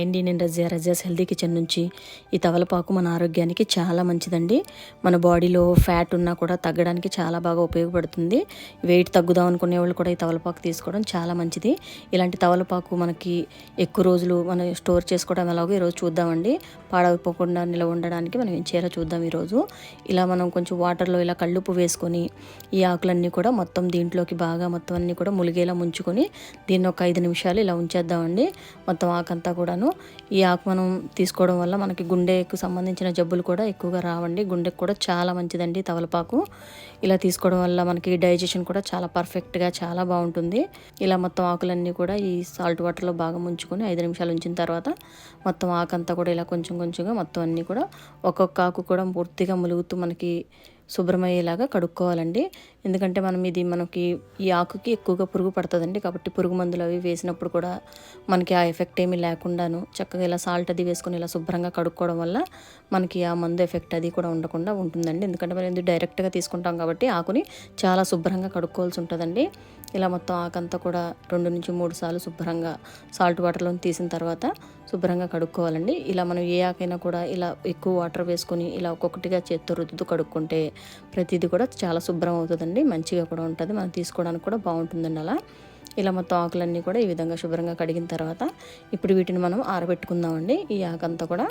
Hi అండి. నేను Razia healthy kitchen నుంచి ఈ తవలపాకు మన ఆరోగ్యానికి చాలా మంచిదండి. మన బాడీలో ఫ్యాట్ ఉన్నా కూడా తగ్గడానికి చాలా బాగా ఉపయోగపడుతుంది. వెయిట్ తగ్గుదాం అనుకునే వాళ్ళు కూడా ఈ తవలపాకు తీసుకోవడం చాలా మంచిది. ఇలాంటి తవలపాకు మనకి ఎక్కువ రోజులు మనం స్టోర్ చేసుకోవడం ఎలాగో ఈరోజు చూద్దామండి. పాడైపోకుండా నిలవ ఉండడానికి మనం ఏం చేయాలో చూద్దాం ఈరోజు. ఇలా మనం కొంచెం వాటర్లో ఇలా కళ్ళుప్పు వేసుకొని ఈ ఆకులన్నీ కూడా మొత్తం దీంట్లోకి బాగా మొత్తం అన్నీ కూడా ములిగేలా ముంచుకొని దీన్ని ఒక ఐదు నిమిషాలు ఇలా ఉంచేద్దామండి. మొత్తం ఆకంతా కూడాను. ఈ ఆకు మనం తీసుకోవడం వల్ల మనకి గుండెకు సంబంధించిన జబ్బులు కూడా ఎక్కువగా రావండి. గుండెకు కూడా చాలా మంచిదండి తవలపాకు. ఇలా తీసుకోవడం వల్ల మనకి డైజెషన్ కూడా చాలా పర్ఫెక్ట్గా చాలా బాగుంటుంది. ఇలా మొత్తం ఆకులన్నీ కూడా ఈ సాల్ట్ వాటర్లో బాగా ముంచుకొని ఐదు నిమిషాలు ఉంచిన తర్వాత మొత్తం ఆకంతా కూడా ఇలా కొంచెం కొంచెంగా మొత్తం అన్నీ కూడా ఒక్కొక్క ఆకు కూడా పూర్తిగా ములుగుతూ మనకి శుభ్రమయ్యేలాగా కడుక్కోవాలండి. ఎందుకంటే మనం ఇది మనకి ఈ ఆకుకి ఎక్కువగా పురుగు పడుతుందండి. కాబట్టి పురుగు మందులు అవి వేసినప్పుడు కూడా మనకి ఆ ఎఫెక్ట్ ఏమీ లేకుండాను చక్కగా ఇలా సాల్ట్ అది వేసుకొని ఇలా శుభ్రంగా కడుక్కోవడం వల్ల మనకి ఆ మందు ఎఫెక్ట్ అది కూడా ఉండకుండా ఉంటుందండి. ఎందుకంటే మనం ఎందుకు డైరెక్ట్గా తీసుకుంటాం కాబట్టి ఆకుని చాలా శుభ్రంగా కడుక్కోవాల్సి ఉంటుందండి. ఇలా మొత్తం ఆకంతా కూడా రెండు నుంచి మూడు సార్లు శుభ్రంగా సాల్ట్ వాటర్లో తీసిన తర్వాత శుభ్రంగా కడుక్కోవాలండి. ఇలా మనం ఏ ఆకైనా కూడా ఇలా ఎక్కువ వాటర్ వేసుకొని ఇలా ఒక్కొక్కటిగా చేత్తో రుద్దుతూ కడుక్కుంటే ప్రతిదీ కూడా చాలా శుభ్రం అవుతుందండి. మంచిగా కూడా ఉంటుంది. మనం తీసుకోవడానికి కూడా బాగుంటుందండి అలా. ఇలా మొత్తం ఆకులన్నీ కూడా ఈ విధంగా శుభ్రంగా కడిగిన తర్వాత ఇప్పుడు వీటిని మనం ఆరబెట్టుకుందామండి. ఈ ఆకంతా కూడా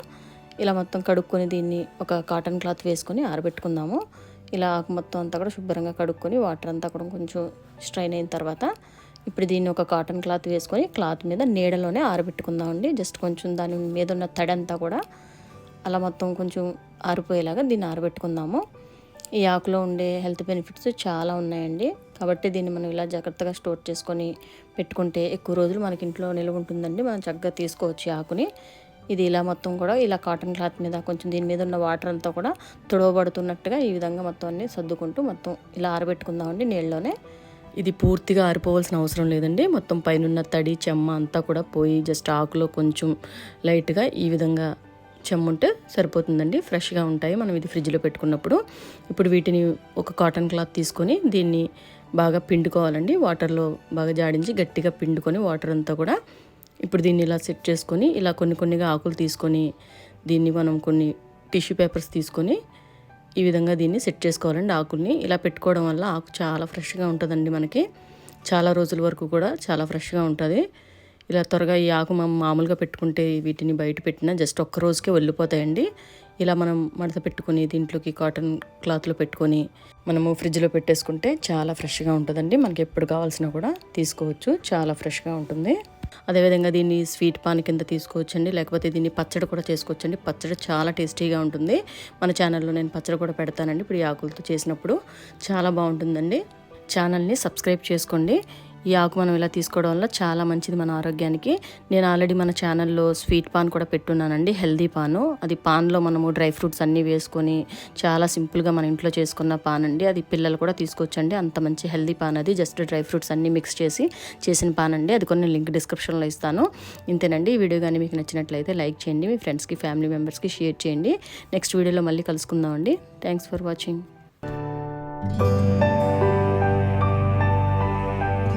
ఇలా మొత్తం కడుక్కొని దీన్ని ఒక కాటన్ క్లాత్ వేసుకొని ఆరబెట్టుకుందాము. ఇలా ఆకు మొత్తం అంతా కూడా శుభ్రంగా కడుక్కొని వాటర్ అంతా కూడా కొంచెం స్ట్రైన్ అయిన తర్వాత ఇప్పుడు దీన్ని ఒక కాటన్ క్లాత్ వేసుకొని క్లాత్ మీద నీడలోనే ఆరబెట్టుకుందామండి. జస్ట్ కొంచెం దాని మీద ఉన్న తడంతా కూడా అలా మొత్తం కొంచెం ఆరిపోయేలాగా దీన్ని ఆరబెట్టుకుందాము. ఈ ఆకులో ఉండే హెల్త్ బెనిఫిట్స్ చాలా ఉన్నాయండి. కాబట్టి దీన్ని మనం ఇలా జాగ్రత్తగా స్టోర్ చేసుకొని పెట్టుకుంటే ఎక్కువ రోజులు మనకి ఇంట్లో నిల్వ ఉంటుందండి. మనం చక్కగా తీసుకోవచ్చు ఈ ఆకుని. ఇది ఇలా మొత్తం కూడా ఇలా కాటన్ క్లాత్ మీద కొంచెం దీని మీద ఉన్న వాటర్ అంతా కూడా తుడవబడుతున్నట్టుగా ఈ విధంగా మొత్తం అన్ని సర్దుకుంటూ మొత్తం ఇలా ఆరబెట్టుకుందామండి నీళ్ళలోనే. ఇది పూర్తిగా ఆరిపోవాల్సిన అవసరం లేదండి. మొత్తం పైనున్న తడి చెమ్మ అంతా కూడా పోయి జస్ట్ ఆకులో కొంచెం లైట్గా ఈ విధంగా చెమ్ముంటే సరిపోతుందండి. ఫ్రెష్గా ఉంటాయి. మనం ఇది ఫ్రిడ్జ్లో పెట్టుకున్నప్పుడు ఇప్పుడు వీటిని ఒక కాటన్ క్లాత్ తీసుకొని దీన్ని బాగా పిండుకోవాలండి. వాటర్లో బాగా జాడించి గట్టిగా పిండుకొని వాటర్ అంతా కూడా ఇప్పుడు దీన్ని ఇలా సెట్ చేసుకొని ఇలా కొన్ని కొన్నిగా ఆకులు తీసుకొని దీన్ని మనం కొన్ని టిష్యూ పేపర్స్ తీసుకొని ఈ విధంగా దీన్ని సెట్ చేసుకోవాలండి ఆకుల్ని. ఇలా పెట్టుకోవడం వల్ల ఆకు చాలా ఫ్రెష్గా ఉంటుందండి మనకి. చాలా రోజుల వరకు కూడా చాలా ఫ్రెష్గా ఉంటుంది. ఇలా త్వరగా ఈ ఆకు మనం మామూలుగా పెట్టుకుంటే వీటిని బయట పెట్టినా జస్ట్ ఒక్క రోజుకే వెళ్ళిపోతాయండి. ఇలా మనం మడత పెట్టుకుని దీంట్లోకి కాటన్ క్లాత్లో పెట్టుకొని మనము ఫ్రిడ్జ్లో పెట్టేసుకుంటే చాలా ఫ్రెష్గా ఉంటుందండి. మనకి ఎప్పుడు కావాల్సినా కూడా తీసుకోవచ్చు. చాలా ఫ్రెష్గా ఉంటుంది. అదేవిధంగా దీన్ని స్వీట్ పాన్ కింద తీసుకోవచ్చండి. లేకపోతే దీన్ని పచ్చడి కూడా చేసుకోవచ్చండి. పచ్చడి చాలా టేస్టీగా ఉంటుంది. మన ఛానల్లో నేను పచ్చడి కూడా పెడతానండి. ఇప్పుడు ఈ ఆకులతో చేసినప్పుడు చాలా బాగుంటుందండి. ఛానల్ని సబ్స్క్రైబ్ చేసుకోండి. ఈ ఆకు మనం ఇలా తీసుకోవడం వల్ల చాలా మంచిది మన ఆరోగ్యానికి. నేను ఆల్రెడీ మన ఛానల్లో స్వీట్ పాన్ కూడా పెట్టున్నానండి హెల్దీ పాను. అది పాన్లో మనము డ్రై ఫ్రూట్స్ అన్నీ వేసుకొని చాలా సింపుల్గా మన ఇంట్లో చేసుకున్న పాన్ అండి. అది పిల్లలు కూడా తీసుకోవచ్చండి. అంత మంచి హెల్దీ పాన్ అది. జస్ట్ డ్రై ఫ్రూట్స్ అన్నీ మిక్స్ చేసి చేసిన పాన్ అండి. అది కొన్ని లింక్ డిస్క్రిప్షన్లో ఇస్తాను. ఇంతేనండి. ఈ వీడియో కానీ మీకు నచ్చినట్లయితే లైక్ చేయండి. మీ ఫ్రెండ్స్కి ఫ్యామిలీ మెంబర్స్కి షేర్ చేయండి. నెక్స్ట్ వీడియోలో మళ్ళీ కలుసుకుందామండి. Thanks for watching.